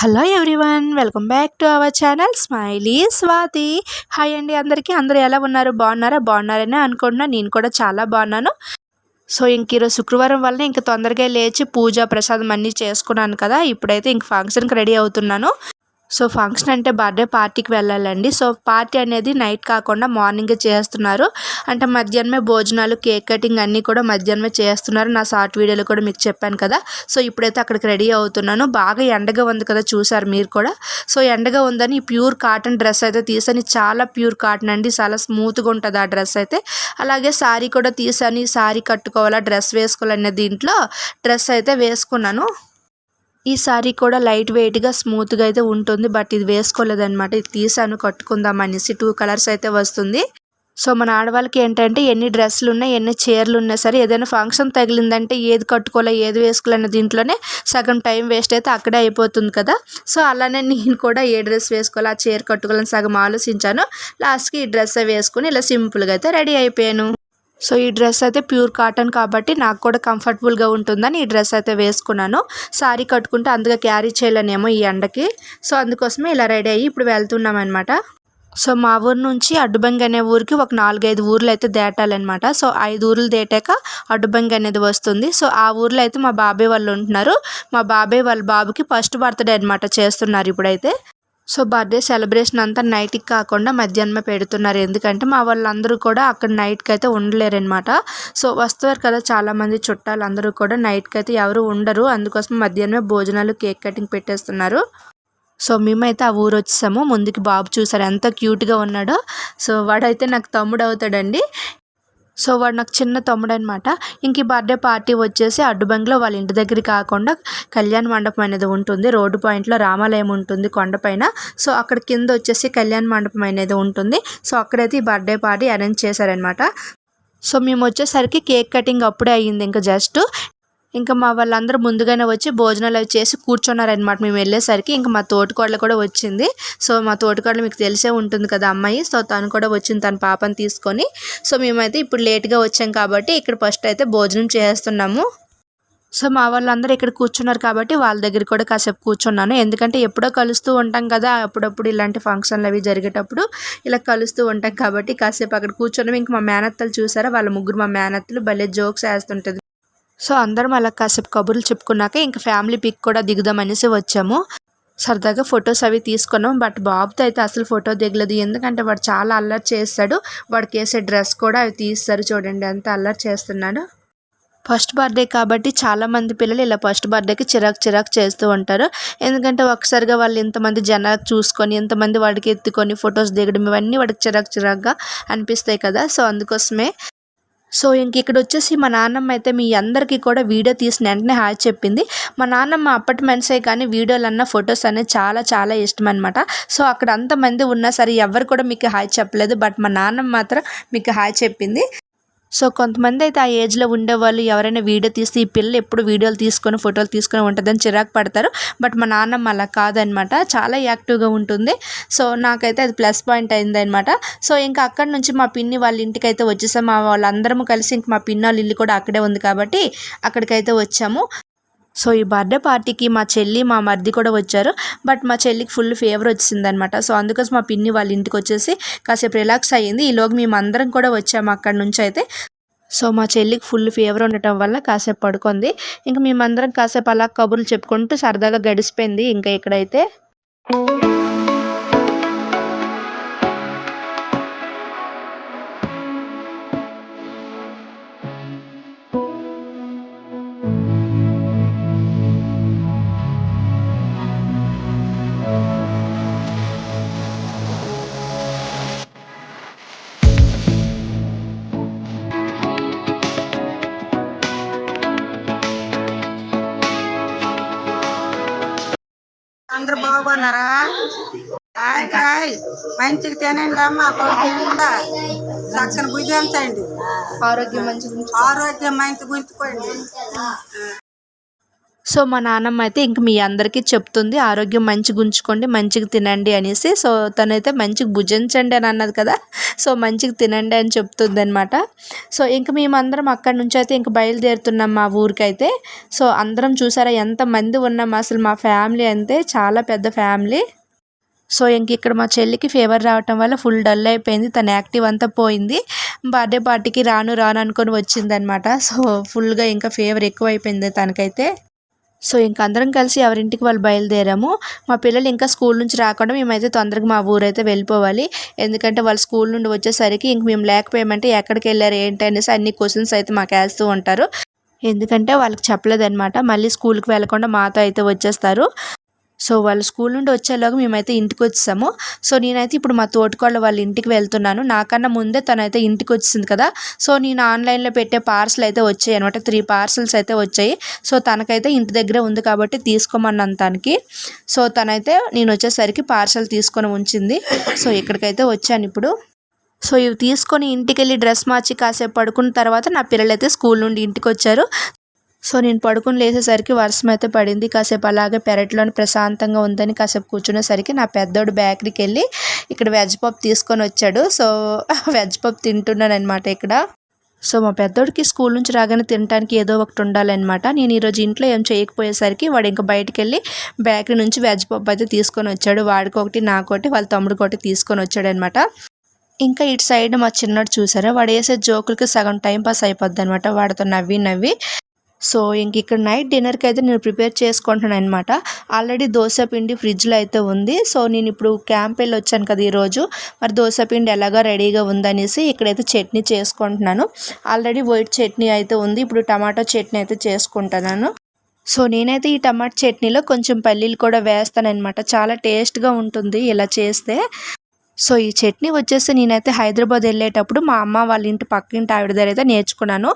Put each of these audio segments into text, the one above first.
Hello everyone welcome back to our channel smiley Swathi. Hi అండి అందరికీ. అందరూ ఎలా ఉన్నారు? బాగున్నారా? బాగున్నారని అనుకుంటున్నా. నేను కూడా చాలా బాగున్నాను. సో ఇంక ఈరోజు శుక్రవారం వల్ల ఇంక తొందరగా లేచి పూజ ప్రసాదం అన్నీ చేసుకున్నాను కదా. ఇప్పుడైతే ఇంక ఫంక్షన్కి రెడీ అవుతున్నాను. సో ఫంక్షన్ అంటే బర్త్డే పార్టీకి వెళ్ళాలండి. సో పార్టీ అనేది నైట్ కాకుండా మార్నింగే చేస్తున్నారు. అంటే మధ్యాహ్నమే భోజనాలు కేక్ కటింగ్ అన్నీ కూడా మధ్యాహ్నమే చేస్తున్నారు. నా షార్ట్ వీడియోలో కూడా మీకు చెప్పాను కదా. సో ఇప్పుడైతే అక్కడికి రెడీ అవుతున్నాను. బాగా ఎండగా ఉంది కదా చూసారు మీరు కూడా. సో ఎండగా ఉందని ప్యూర్ కాటన్ డ్రెస్ అయితే తీసాను. చాలా ప్యూర్ కాటన్ అండి. చాలా స్మూత్గా ఉంటుంది ఆ డ్రెస్ అయితే. అలాగే శారీ కూడా తీసాను. ఈ శారీ కట్టుకోవాలా డ్రెస్ వేసుకోవాలనే దీంట్లో డ్రెస్ అయితే వేసుకున్నాను. ఈ సారీ కూడా లైట్ వెయిట్గా స్మూత్గా అయితే ఉంటుంది బట్ ఇది వేసుకోలేదనమాట ఇది తీసాను కట్టుకుందాం అనేసి టూ కలర్స్ అయితే వస్తుంది. సో మన ఆడవాళ్ళకి ఏంటంటే ఎన్ని డ్రెస్సులు ఉన్నాయి ఎన్ని చీరలు ఉన్నా సరే ఏదైనా ఫంక్షన్ తగిలిందంటే ఏది కట్టుకోలే ఏది వేసుకోవాలన్న దీంట్లోనే సగం టైం వేస్ట్ అయితే అక్కడే అయిపోతుంది కదా. సో అలానే నేను కూడా ఏ డ్రెస్ వేసుకోవాలి ఆ చీర కట్టుకోవాలని సగం ఆలోచించాను. లాస్ట్కి ఈ డ్రెస్ వేసుకుని ఇలా సింపుల్గా అయితే రెడీ అయిపోయాను. సో ఈ డ్రెస్ అయితే ప్యూర్ కాటన్ కాబట్టి నాకు కూడా కంఫర్టబుల్గా ఉంటుందని ఈ డ్రెస్ అయితే వేసుకున్నాను. సారీ కట్టుకుంటే అందుగా క్యారీ చేయలేనేమో ఈ ఎండకి. సో అందుకోసమే ఇలా రెడీ అయ్యి ఇప్పుడు వెళ్తున్నాం అనమాట సో మా ఊరు నుంచి అడ్డుబంగి అనే ఊరికి ఒక నాలుగైదు ఊర్లు అయితే దేటాలన్నమాట. సో ఐదు ఊర్లు దేటాక అడ్డుబంగి అనేది వస్తుంది. సో ఆ ఊర్లో అయితే మా బాబాయ్ వాళ్ళు ఉంటున్నారు. మా బాబాయ్ వాళ్ళ బాబుకి ఫస్ట్ బర్త్డే అనమాట చేస్తున్నారు ఇప్పుడైతే. సో బర్త్డే సెలబ్రేషన్ అంతా నైట్కి కాకుండా మధ్యాహ్నమే పెడుతున్నారు. ఎందుకంటే మా వాళ్ళందరూ కూడా అక్కడ నైట్కి అయితే ఉండలేరనమాట సో వస్తారు కదా చాలామంది చుట్టాలు అందరూ కూడా నైట్కి అయితే ఎవరు ఉండరు. అందుకోసం మధ్యాహ్నమే భోజనాలు కేక్ కటింగ్ పెట్టేస్తున్నారు. సో మేమైతే ఆ ఊరు వచ్చేసాము. ముందుకి బాబు చూసారు ఎంత క్యూట్గా ఉన్నాడో. సో వాడైతే నాకు తమ్ముడు అవుతాడండి. సో వాడు నాకు చిన్న తమ్ముడు అనమాట ఇంక ఈ బర్త్డే పార్టీ వచ్చేసి అడ్డుబంగ్లో వాళ్ళ ఇంటి దగ్గర కాకుండా కళ్యాణ మండపం అనేది ఉంటుంది. రోడ్డు పాయింట్లో రామాలయం ఉంటుంది కొండపైన. సో అక్కడ కింద వచ్చేసి కళ్యాణ మండపం అనేది ఉంటుంది. సో అక్కడైతే ఈ బర్త్డే పార్టీ అరేంజ్ చేశారనమాట. సో మేము వచ్చేసరికి కేక్ కటింగ్ అప్పుడే అయ్యింది ఇంకా జస్ట్. ఇంకా మా వాళ్ళందరూ ముందుగానే వచ్చి భోజనాలు అవి చేసి కూర్చున్నారనమాట మేము వెళ్ళేసరికి ఇంకా మా తోటికోడలు కూడా వచ్చింది. సో మా తోటికోడలు మీకు తెలిసే ఉంటుంది కదా అమ్మాయి. సో తను కూడా వచ్చింది తన పాపని తీసుకొని. సో మేమైతే ఇప్పుడు లేట్గా వచ్చాం కాబట్టి ఇక్కడ ఫస్ట్ అయితే భోజనం చేస్తున్నాము. సో మా వాళ్ళందరూ ఇక్కడ కూర్చున్నారు కాబట్టి వాళ్ళ దగ్గర కూడా కాసేపు కూర్చున్నాను. ఎందుకంటే ఎప్పుడో కలుస్తూ ఉంటాం కదా అప్పుడప్పుడు ఇలాంటి ఫంక్షన్లు అవి జరిగేటప్పుడు ఇలా కలుస్తూ ఉంటాం కాబట్టి కాసేపు అక్కడ కూర్చున్నాం. ఇంక మా మేనత్తలు చూసారా? వాళ్ళ ముగ్గురు మా మేనత్తలు భలే జోక్స్ వేస్తుంటుంది. సో అందరం అలా కాసేపు కబుర్లు చెప్పుకున్నాక ఇంకా ఫ్యామిలీ పిక్ కూడా దిగుదామనేసి వచ్చాము. సరదాగా ఫొటోస్ అవి తీసుకున్నాం. బట్ బాబుతో అయితే అసలు ఫోటో దిగలేదు. ఎందుకంటే వాడు చాలా అల్లరి చేస్తాడు. వాడికి వేసే డ్రెస్ కూడా అవి తీస్తారు చూడండి. ఎంత అల్లరి చేస్తున్నాడు. ఫస్ట్ బర్త్డే కాబట్టి చాలామంది పిల్లలు ఇలా ఫస్ట్ బర్త్డేకి చిరాకు చిరాకు చేస్తూ ఉంటారు. ఎందుకంటే ఒకసారిగా వాళ్ళు ఇంతమంది జనాలు చూసుకొని ఇంతమంది వాడికి ఎత్తుకొని ఫొటోస్ దిగడం ఇవన్నీ వాడికి చిరాకు చిరాకుగా అనిపిస్తాయి కదా. సో అందుకోసమే సో ఇంక ఇక్కడ వచ్చేసి మా నాన్నమ్మ అయితే మీ అందరికీ కూడా వీడియో తీసిన వెంటనే హాయ్ చెప్పింది. మా నాన్నమ్మ అప్పటి కానీ వీడియోలు అన్న ఫొటోస్ అనేది చాలా చాలా ఇష్టం అనమాట సో అక్కడ అంతమంది ఉన్నా సరే ఎవరు కూడా మీకు హాయ్ చెప్పలేదు. బట్ మా నాన్నమ్మ మాత్రం మీకు హాయ్ చెప్పింది. సో కొంతమంది అయితే ఆ ఏజ్లో ఉండేవాళ్ళు ఎవరైనా వీడియో తీస్తే ఈ పిల్లలు ఎప్పుడు వీడియోలు తీసుకొని ఫోటోలు తీసుకొని ఉంటుందని చిరాకు పడతారు. బట్ మా నాన్నమ్మ అలా కాదనమాట. చాలా యాక్టివ్గా ఉంటుంది. సో నాకైతే అది ప్లస్ పాయింట్ అయిందనమాట. సో ఇంకా అక్కడి నుంచి మా పిన్ని వాళ్ళ ఇంటికి అయితే వచ్చేసాం. మా వాళ్ళందరము కలిసి ఇంక మా పిన్ని వాళ్ళ ఇల్లు కూడా అక్కడే ఉంది కాబట్టి అక్కడికైతే వచ్చాము. సో ఈ బర్త్డే పార్టీకి మా చెల్లి మా మరిది కూడా వచ్చారు. బట్ మా చెల్లికి ఫుల్ ఫీవర్ వచ్చిందనమాట సో అందుకోసం మా పిన్ని వాళ్ళ ఇంటికి వచ్చేసి కాసేపు రిలాక్స్ అయ్యింది. ఈలోగా మేము అందరం కూడా వచ్చాము అక్కడ నుంచి అయితే. సో మా చెల్లికి ఫుల్ ఫీవర్ ఉండటం వల్ల కాసేపు పడుకుంది. ఇంకా మేమందరం కాసేపు అలా కబుర్లు చెప్పుకుంటూ సరదాగా గడిచిపోయింది. ఇంకా ఇక్కడైతే బాగున్నారా? Hi hi. మంచిగా తినండి అమ్మా కొడుకుందా చక్కని భుజించండి ఆరోగ్యం మంచిగా ఆరోగ్యం మంచి గుంచుకోండి సో మా నాన్నమ్మ అయితే ఇంక మీ అందరికీ చెప్తుంది ఆరోగ్యం మంచిగా ఉంచుకోండి మంచిగా తినండి అనేసి. సో తనైతే మంచిగా భుజించండి అని అన్నది కదా. సో మంచిగా తినండి అని చెప్తుంది అనమాట సో ఇంక మేమందరం అక్కడి నుంచి అయితే ఇంక బయలుదేరుతున్నాం మా ఊరికైతే. సో అందరం చూసారా ఎంతమంది ఉన్నాం అసలు మా ఫ్యామిలీ అంతే చాలా పెద్ద ఫ్యామిలీ. సో ఇంక ఇక్కడ మా చెల్లికి ఫీవర్ రావటం వల్ల ఫుల్ డల్ అయిపోయింది తన యాక్టివ్ అంతా పోయింది. బర్త్డే పార్టీకి రాను రాను అనుకొని వచ్చిందనమాట సో ఫుల్గా ఇంకా ఫీవర్ ఎక్కువైపోయింది తనకైతే. సో ఇంక అందరం కలిసి ఎవరింటికి వాళ్ళు బయలుదేరాము. మా పిల్లలు ఇంకా స్కూల్ నుంచి రాకుండా మేమైతే తొందరగా మా ఊరైతే వెళ్ళిపోవాలి. ఎందుకంటే వాళ్ళు స్కూల్ నుండి వచ్చేసరికి ఇంక మేము లేకపోయామంటే ఎక్కడికి వెళ్ళారు ఏంటి అనేసి అన్ని క్వశ్చన్స్ అయితే మాకు వేస్తూ ఉంటారు. ఎందుకంటే వాళ్ళకి చెప్పలేదన్నమాట. మళ్ళీ స్కూల్కి వెళ్ళకుండా మాతో అయితే వచ్చేస్తారు. సో వాళ్ళు స్కూల్ నుండి వచ్చేలోగా మేమైతే ఇంటికి వచ్చాము సో నేనైతే ఇప్పుడు మా తోటికోళ్ళ వాళ్ళ ఇంటికి వెళ్తున్నాను. నాకన్నా ముందే తనైతే ఇంటికి వచ్చింది కదా. సో నేను ఆన్లైన్లో పెట్టే పార్సల్ అయితే వచ్చాయి అనమాట త్రీ పార్సల్స్ అయితే వచ్చాయి. సో తనకైతే ఇంటి దగ్గర ఉంది కాబట్టి తీసుకోమన్నాను తనకి సో తనైతే నేను వచ్చేసరికి పార్సల్ తీసుకొని ఉంచింది. సో ఇక్కడికైతే వచ్చాను ఇప్పుడు. సో ఇవి తీసుకొని ఇంటికి వెళ్ళి డ్రెస్ మార్చి కాసేపు పడుకున్న తర్వాత నా పిల్లలు అయితే స్కూల్ నుండి ఇంటికి వచ్చారు. సో నేను పడుకుని లేసేసరికి వర్షం అయితే పడింది. కాసేపు అలాగే పెరట్లోని ప్రశాంతంగా ఉందని కాసేపు కూర్చునేసరికి నా పెద్దోడు బేకరీకి వెళ్ళి ఇక్కడ వెజ్ పప్ తీసుకొని వచ్చాడు. సో వెజ్ పప్ తింటున్నాను అనమాట ఇక్కడ. సో మా పెద్దోడికి స్కూల్ నుంచి రాగానే తినడానికి ఏదో ఒకటి ఉండాలన్నమాట. నేను ఈరోజు ఇంట్లో ఏం చేయకపోయేసరికి వాడు ఇంకా బయటికి వెళ్ళి బేకరీ నుంచి వెజ్ పప్ అయితే తీసుకొని వచ్చాడు. వాడికి ఒకటి నాకొకటి వాళ్ళ తమ్ముడికి ఒకటి తీసుకొని వచ్చాడు అనమాట ఇంకా ఇటు సైడ్ మా చిన్నోడు చూసారా? వాడు వేసే జోకులకి సగం టైం పాస్ అయిపోద్ది అనమాట వాడితో నవ్వి నవ్వి సో ఇంక ఇక్కడ నైట్ డిన్నర్కి అయితే నేను ప్రిపేర్ చేసుకుంటున్నాను అనమాట ఆల్రెడీ దోశ పిండి ఫ్రిడ్జ్లో అయితే ఉంది. సో నేను ఇప్పుడు క్యాంప్ వెళ్ళి వచ్చాను కదా ఈరోజు. మరి దోశ పిండి ఎలాగా రెడీగా ఉందనేసి ఇక్కడైతే చట్నీ చేసుకుంటున్నాను. ఆల్రెడీ వైట్ చట్నీ అయితే ఉంది. ఇప్పుడు టమాటో చట్నీ అయితే చేసుకుంటున్నాను. సో నేనైతే ఈ టమాటా చట్నీలో కొంచెం పల్లీలు కూడా వేస్తానమాట చాలా టేస్ట్గా ఉంటుంది ఇలా చేస్తే. సో ఈ చట్నీ వచ్చేసి నేనైతే హైదరాబాద్ వెళ్ళేటప్పుడు మా అమ్మ వాళ్ళ ఇంటి పక్కింటి ఆవిడ దగ్గర అయితే నేర్చుకున్నాను.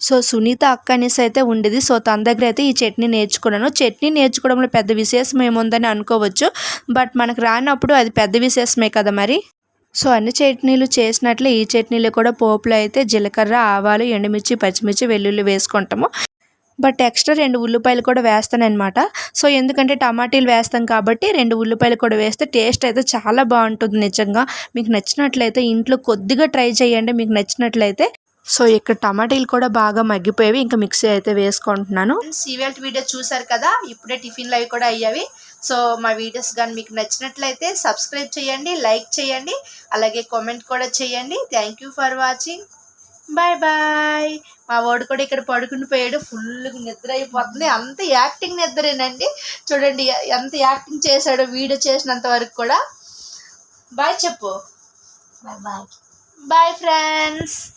సో సునీత అక్క అనేసి అయితే ఉండేది. సో తన దగ్గర అయితే ఈ చట్నీ నేర్చుకున్నాను. చట్నీ నేర్చుకోవడంలో పెద్ద విశేషం ఏముందని అనుకోవచ్చు. బట్ మనకు రానప్పుడు అది పెద్ద విశేషమే కదా మరి. సో అన్ని చట్నీలు చేసినట్లే ఈ చట్నీలు కూడా పోపులో అయితే జీలకర్ర ఆవాలు ఎండుమిర్చి పచ్చిమిర్చి వెల్లుల్లి వేసుకుంటాము. బట్ ఎక్స్ట్రా రెండు ఉల్లిపాయలు కూడా వేస్తానన్నమాట. సో ఎందుకంటే టమాటీలు వేస్తాం కాబట్టి రెండు ఉల్లిపాయలు కూడా వేస్తే టేస్ట్ అయితే చాలా బాగుంటుంది నిజంగా. మీకు నచ్చినట్లయితే ఇంట్లో కొద్దిగా ట్రై చేయండి. మీకు నచ్చినట్లయితే సో ఇక్కడ టమాటీలు కూడా బాగా మగ్గిపోయేవి. ఇంకా మిక్సీ అయితే వేసుకుంటున్నాను. సీవెల్ట్ వీడియో చూసారు కదా? ఇప్పుడే టిఫిన్లు అవి కూడా అయ్యావి. సో మా వీడియోస్ కానీ మీకు నచ్చినట్లయితే సబ్స్క్రైబ్ చేయండి లైక్ చేయండి అలాగే కామెంట్ కూడా చేయండి. Thank you for watching bye bye మా వాడు కూడా ఇక్కడ పడుకుని పోయాడు. ఫుల్ నిద్ర అయిపోతుంది. అంత యాక్టింగ్ నిద్రేనండి. చూడండి ఎంత యాక్టింగ్ చేశాడో వీడియో చేసినంత వరకు కూడా. బాయ్ చెప్పు. Bye bye. Bye friends